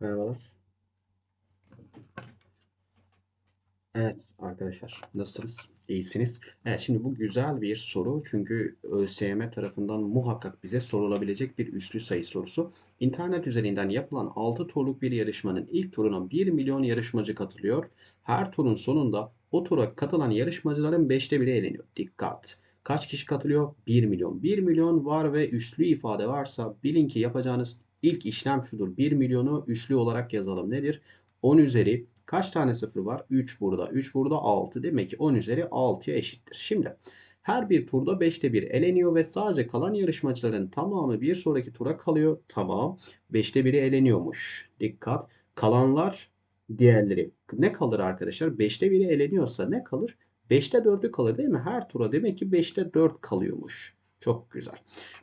Merhabalar. Evet arkadaşlar nasılsınız? İyisiniz. Evet şimdi bu güzel bir soru çünkü ÖSYM tarafından muhakkak bize sorulabilecek bir üslü sayı sorusu. İnternet üzerinden yapılan 6 turluk bir yarışmanın ilk turuna 1 milyon yarışmacı katılıyor. Her turun sonunda o tura katılan yarışmacıların 5'te biri eleniyor. Dikkat! Kaç kişi katılıyor? 1 milyon. 1 milyon var ve üslü ifade varsa bilin ki yapacağınız ilk işlem şudur. 1 milyonu üslü olarak yazalım. Nedir? 10 üzeri kaç tane sıfır var? 3 burada. 3 burada 6. Demek ki 10 üzeri 6'ya eşittir. Şimdi her bir turda 5'te 1 eleniyor ve sadece kalan yarışmacıların tamamı bir sonraki tura kalıyor. Tamam. 5'te 1'i eleniyormuş. Dikkat. Kalanlar diğerleri. Ne kalır arkadaşlar? 5'te 1'i eleniyorsa ne kalır? 5'te 4'ü kalır değil mi? Her tura demek ki 5'te 4 kalıyormuş. Çok güzel.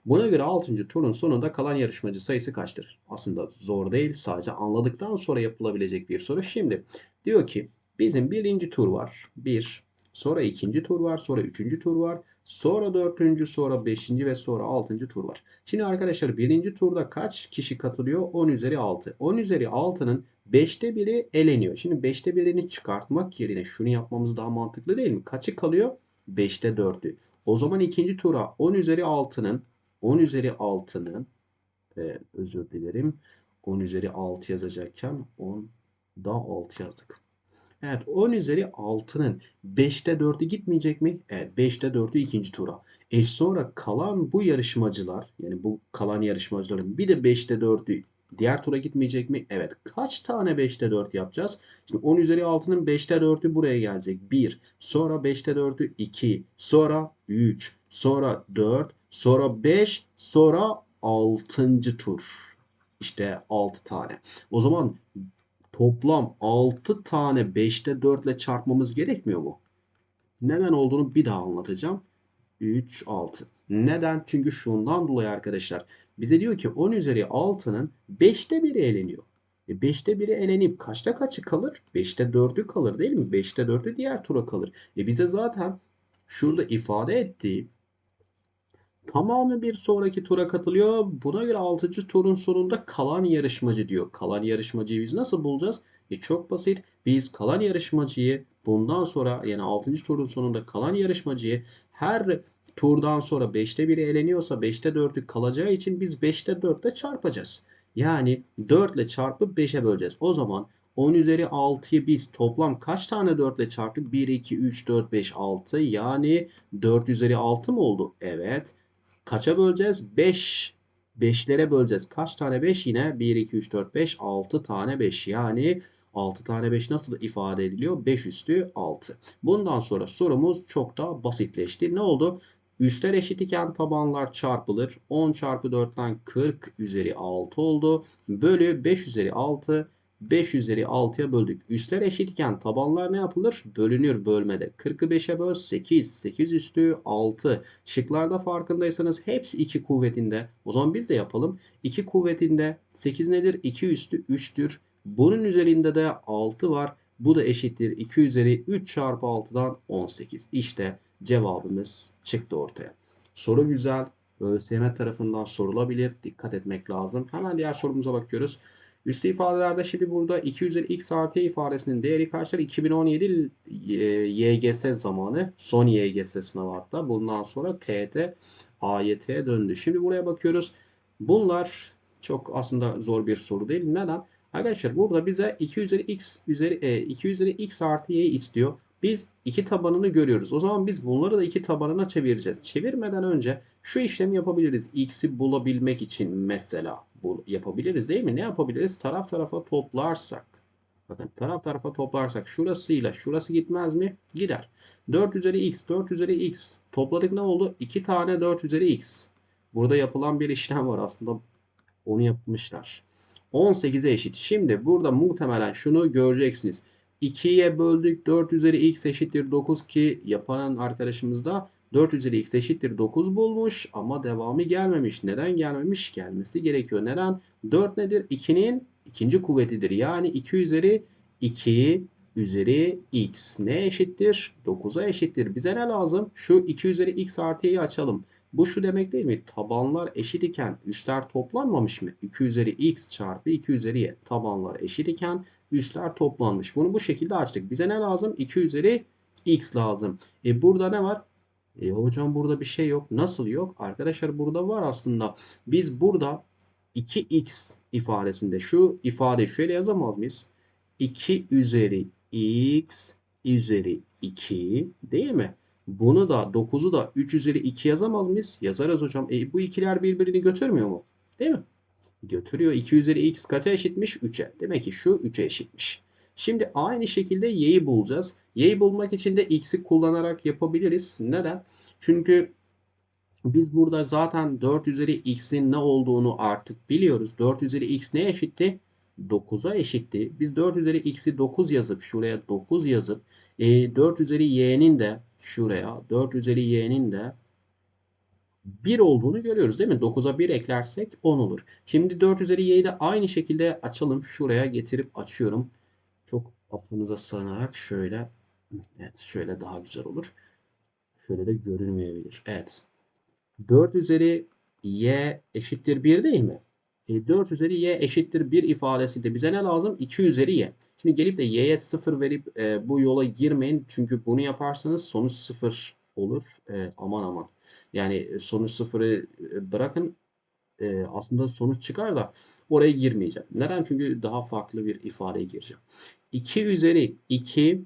Buna göre 6. turun sonunda kalan yarışmacı sayısı kaçtır? Aslında zor değil. Sadece anladıktan sonra yapılabilecek bir soru. Şimdi diyor ki bizim birinci tur var. Bir. Sonra ikinci tur var. Sonra üçüncü tur var. Sonra dördüncü, sonra beşinci ve sonra altıncı tur var. Şimdi arkadaşlar birinci turda kaç kişi katılıyor? 10 üzeri 6. 10 üzeri 6'nın 5'te biri eleniyor. Şimdi 5'te birini çıkartmak yerine şunu yapmamız daha mantıklı değil mi? Kaçı kalıyor? 5'te 4'ü. O zaman ikinci tura 10 üzeri 6'nın 10 üzeri 6'nın e, özür dilerim 10 üzeri 6 yazacakken 10 da 6 yazdık. Evet 10 üzeri 6'nın 5'te 4'ü gitmeyecek mi? Evet 5'te 4'ü ikinci tura. E sonra kalan bu yarışmacılar yani bu kalan yarışmacıların bir de 5'te 4'ü diğer tura gitmeyecek mi? Evet. Kaç tane 5'te 4 yapacağız? Şimdi 10 üzeri 6'nın 5'te 4'ü buraya gelecek. 1. Sonra 5'te 4'ü 2. Sonra 3. Sonra 4. Sonra 5. Sonra 6. tur. İşte 6 tane. O zaman toplam 6 tane 5'te 4 ile çarpmamız gerekmiyor mu? Neden olduğunu bir daha anlatacağım. 3, 6. Neden? Çünkü şundan dolayı arkadaşlar. Bize diyor ki 10 üzeri 6'nın 5'te 1'i eleniyor. E 5'te 1'i elenip kaçta kaçı kalır? 5'te 4'ü kalır değil mi? 5'te 4'ü diğer tura kalır. E bize zaten şurada ifade ettiği tamamı bir sonraki tura katılıyor. Buna göre 6. turun sonunda kalan yarışmacı diyor. Kalan yarışmacıyı biz nasıl bulacağız? E çok basit. Biz kalan yarışmacıyı bundan sonra yani 6. turun sonunda kalan yarışmacıyı her turdan sonra 5'te 1'i eleniyorsa 5'te 4'ü kalacağı için biz 5'te 4 ile çarpacağız. Yani 4 ile çarpıp 5'e böleceğiz. O zaman 10 üzeri 6'yı biz toplam kaç tane 4 ile çarptık? 1, 2, 3, 4, 5, 6. Yani 4 üzeri 6 mı oldu? Evet. Kaça böleceğiz? 5. 5'lere böleceğiz. Kaç tane 5? Yine 1, 2, 3, 4, 5. 6 tane 5. Yani 6 tane 5 nasıl ifade ediliyor? 5 üstü 6. Bundan sonra sorumuz çok da basitleşti. Ne oldu? Üstler eşit iken tabanlar çarpılır. 10 çarpı 4'ten 40 üzeri 6 oldu. Bölü 5 üzeri 6. 5 üzeri 6'ya böldük. Üstler eşit iken tabanlar ne yapılır? Bölünür bölmede. 40'ı 5'e böl 8. 8 üstü 6. Şıklarda farkındaysanız hepsi 2 kuvvetinde. O zaman biz de yapalım. 2 kuvvetinde 8 nedir? 2 üstü 3'tür. Bunun üzerinde de 6 var. Bu da eşittir 2 üzeri 3 çarpı 6'dan 18. İşte cevabımız çıktı ortaya. Soru güzel. ÖSYM tarafından sorulabilir. Dikkat etmek lazım. Hemen diğer sorumuza bakıyoruz. Üstü ifadelerde şimdi burada 2 üzeri x artı ifadesinin değeri kaçtır? 2017 YGS zamanı. Son YGS sınavı hatta. Bundan sonra TET AYT'ye döndü. Şimdi buraya bakıyoruz. Bunlar çok aslında zor bir soru değil. Neden? Arkadaşlar burada bize 2 üzeri x üzeri 2 üzeri x artı y istiyor. Biz iki tabanını görüyoruz. O zaman biz bunları da iki tabanına çevireceğiz. Çevirmeden önce şu işlemi yapabiliriz. X'i bulabilmek için mesela bu yapabiliriz değil mi? Ne yapabiliriz? Taraf tarafa toplarsak. Bakın taraf tarafa toplarsak şurasıyla şurası gitmez mi? Gider. 4 üzeri x, 4 üzeri x. Topladık ne oldu? 2 tane 4 üzeri x. Burada yapılan bir işlem var aslında. Onu yapmışlar. 18'e eşit. Şimdi burada muhtemelen şunu göreceksiniz. 2'ye böldük 4 üzeri x eşittir 9 ki yapan arkadaşımız da 4 üzeri x eşittir 9 bulmuş ama devamı gelmemiş. Neden gelmemiş? Gelmesi gerekiyor. Neden? 4 nedir? 2'nin ikinci kuvvetidir. Yani 2 üzeri 2 üzeri x ne eşittir? 9'a eşittir. Bize ne lazım? Şu 2 üzeri x artı y'yi açalım. Bu şu demek değil mi? Tabanlar eşit iken üstler toplanmamış mı? 2 üzeri x çarpı 2 üzeri y. Tabanlar eşit iken üstler toplanmış. Bunu bu şekilde açtık. Bize ne lazım? 2 üzeri x lazım. E burada ne var? E hocam burada bir şey yok. Nasıl yok? Arkadaşlar burada var aslında. Biz burada 2x ifadesinde şu ifadeyi şöyle yazamaz mıyız? 2 üzeri x üzeri 2 değil mi? Bunu da 9'u da 3 üzeri 2 yazamaz mıyız? Yazarız hocam. E, bu ikiler birbirini götürmüyor mu? Değil mi? Götürüyor. 2 üzeri x kaça eşitmiş? 3'e. Demek ki şu 3'e eşitmiş. Şimdi aynı şekilde y'yi bulacağız. Y'yi bulmak için de x'i kullanarak yapabiliriz. Neden? Çünkü biz burada zaten 4 üzeri x'in ne olduğunu artık biliyoruz. 4 üzeri x ne eşitti? 9'a eşitti. Biz 4 üzeri x'i 9 yazıp şuraya 9 yazıp e, 4 üzeri y'nin de şuraya 4 üzeri y'nin de 1 olduğunu görüyoruz değil mi? 9'a 1 eklersek 10 olur. Şimdi 4 üzeri y'yi de aynı şekilde açalım. Şuraya getirip açıyorum. Çok affınıza sığınarak şöyle evet şöyle daha güzel olur. Şöyle de görünmeyebilir. Evet. 4 üzeri y eşittir 1 değil mi? E, 4 üzeri y eşittir 1 ifadesi de bize ne lazım? 2 üzeri y. Şimdi gelip de y'ye 0 verip e, bu yola girmeyin. Çünkü bunu yaparsanız sonuç 0 olur. E, aman aman. Yani sonuç 0'ı bırakın e, aslında sonuç çıkar da oraya girmeyeceğim. Neden? Çünkü daha farklı bir ifadeye gireceğim. 2 üzeri 2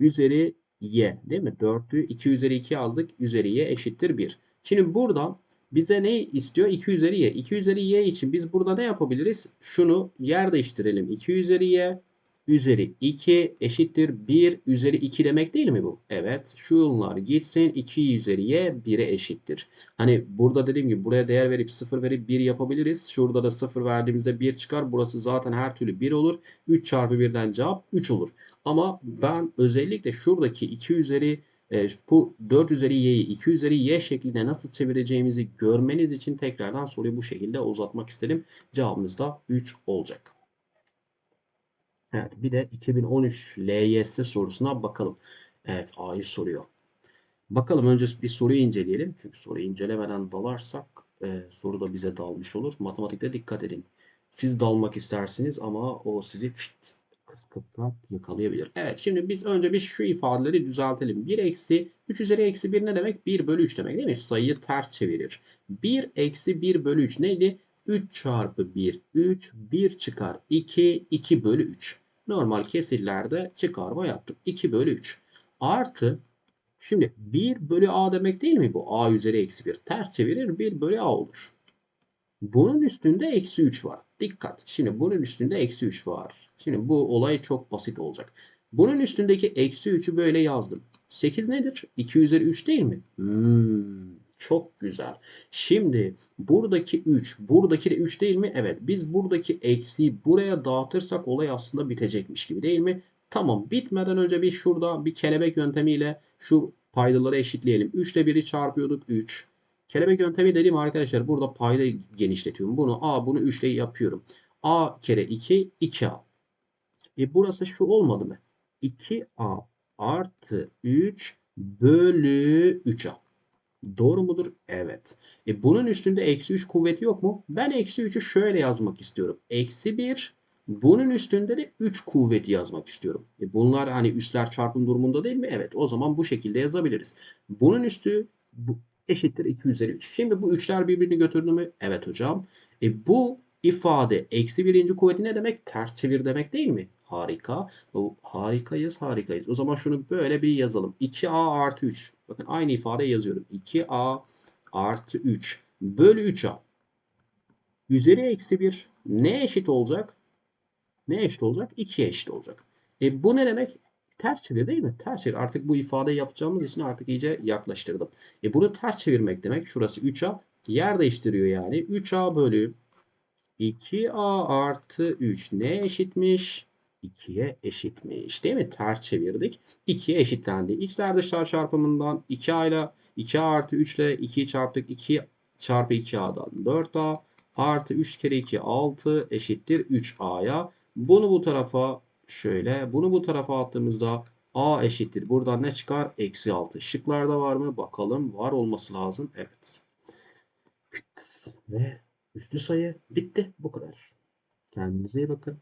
üzeri y değil mi? 4'ü 2 üzeri 2 aldık. Üzeri y eşittir 1. Şimdi buradan bize ne istiyor? 2 üzeri y. 2 üzeri y için biz burada ne yapabiliriz? Şunu yer değiştirelim. 2 üzeri y üzeri 2 eşittir 1 üzeri 2 demek değil mi bu? Evet. Şunlar gitsin 2 üzeri y 1'e eşittir. Hani burada dediğim gibi buraya değer verip 0 verip 1 yapabiliriz. Şurada da 0 verdiğimizde 1 çıkar. Burası zaten her türlü 1 olur. 3 çarpı 1'den cevap 3 olur. Ama ben özellikle şuradaki 2 üzeri e, bu 4 üzeri y'yi 2 üzeri y şeklinde nasıl çevireceğimizi görmeniz için tekrardan soruyu bu şekilde uzatmak istedim. Cevabımız da 3 olacak. Evet bir de 2013 LYS sorusuna bakalım. Evet A'yı soruyor. Bakalım önce bir soruyu inceleyelim. Çünkü soruyu incelemeden dalarsak e, soru da bize dalmış olur. Matematikte dikkat edin. Siz dalmak istersiniz ama o sizi fit kıskıvrak yakalayabilir. Evet şimdi biz önce bir şu ifadeleri düzeltelim. 1 eksi 3 üzeri eksi 1 ne demek? 1 bölü 3 demek değil mi? Sayıyı ters çevirir. 1 eksi 1 bölü 3 neydi? 3 çarpı 1 3 1 çıkar 2 2 bölü 3. Normal kesirlerde çıkarma yaptım. 2 bölü 3 artı şimdi 1 bölü a demek değil mi bu? a üzeri eksi 1 ters çevirir 1 bölü a olur. Bunun üstünde eksi 3 var. Dikkat. Şimdi bunun üstünde eksi 3 var. Şimdi bu olay çok basit olacak. Bunun üstündeki eksi 3'ü böyle yazdım. 8 nedir? 2 üzeri 3 değil mi? Hmm, çok güzel. Şimdi buradaki 3, buradaki de 3 değil mi? Evet. Biz buradaki eksiği buraya dağıtırsak olay aslında bitecekmiş gibi değil mi? Tamam. Bitmeden önce bir şurada bir kelebek yöntemiyle şu paydaları eşitleyelim. 3 ile 1'i çarpıyorduk. 3. Kelebek yöntemi dediğim arkadaşlar burada payda genişletiyorum. Bunu A bunu 3 ile yapıyorum. A kere 2 2A. E burası şu olmadı mı? 2A artı 3 bölü 3A. Doğru mudur? Evet. E bunun üstünde eksi 3 kuvveti yok mu? Ben eksi 3'ü şöyle yazmak istiyorum. Eksi 1 bunun üstünde de 3 kuvveti yazmak istiyorum. E bunlar hani üstler çarpım durumunda değil mi? Evet. O zaman bu şekilde yazabiliriz. Bunun üstü bu, eşittir 2 üzeri 3. Şimdi bu üçler birbirini götürdü mü? Evet hocam. E bu ifade eksi birinci kuvveti ne demek? Ters çevir demek değil mi? Harika. Harikayız harikayız. O zaman şunu böyle bir yazalım. 2a artı 3. Bakın aynı ifade yazıyorum. 2a artı 3 bölü 3a. Üzeri eksi 1 ne eşit olacak? Ne eşit olacak? 2'ye eşit olacak. E bu ne demek? Ters çevir değil mi? Ters çevir. Artık bu ifade yapacağımız için artık iyice yaklaştırdım. E bunu ters çevirmek demek. Şurası 3a. Yer değiştiriyor yani. 3a bölü 2a artı 3 ne eşitmiş? 2'ye eşitmiş. Değil mi? Ters çevirdik. 2'ye eşitlendi. İçler dışlar çarpımından 2a ile 2a artı 3 ile 2'yi çarptık. 2 çarpı 2a'dan 4a artı 3 kere 2 6 eşittir 3a'ya. Bunu bu tarafa şöyle bunu bu tarafa attığımızda A eşittir. Buradan ne çıkar? Eksi 6. Şıklarda var mı? Bakalım. Var olması lazım. Evet. Ve üslü sayı bitti. Bu kadar. Kendinize iyi bakın.